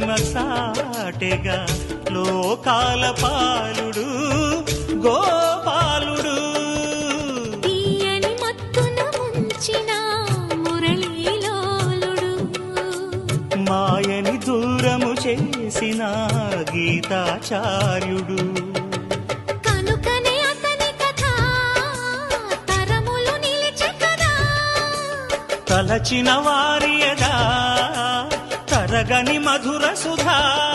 సాటెగా లోకాల పాలుడు గోపాలుడు. తీయని మత్తున ముంచిన మురళీలోలుడు. మాయని దూరము చేసిన గీతాచార్యుడు. కనుకనే అతని కథ తరములు నిలిచే కదా తలచిన వారియగా తరగని మధుర సుధా.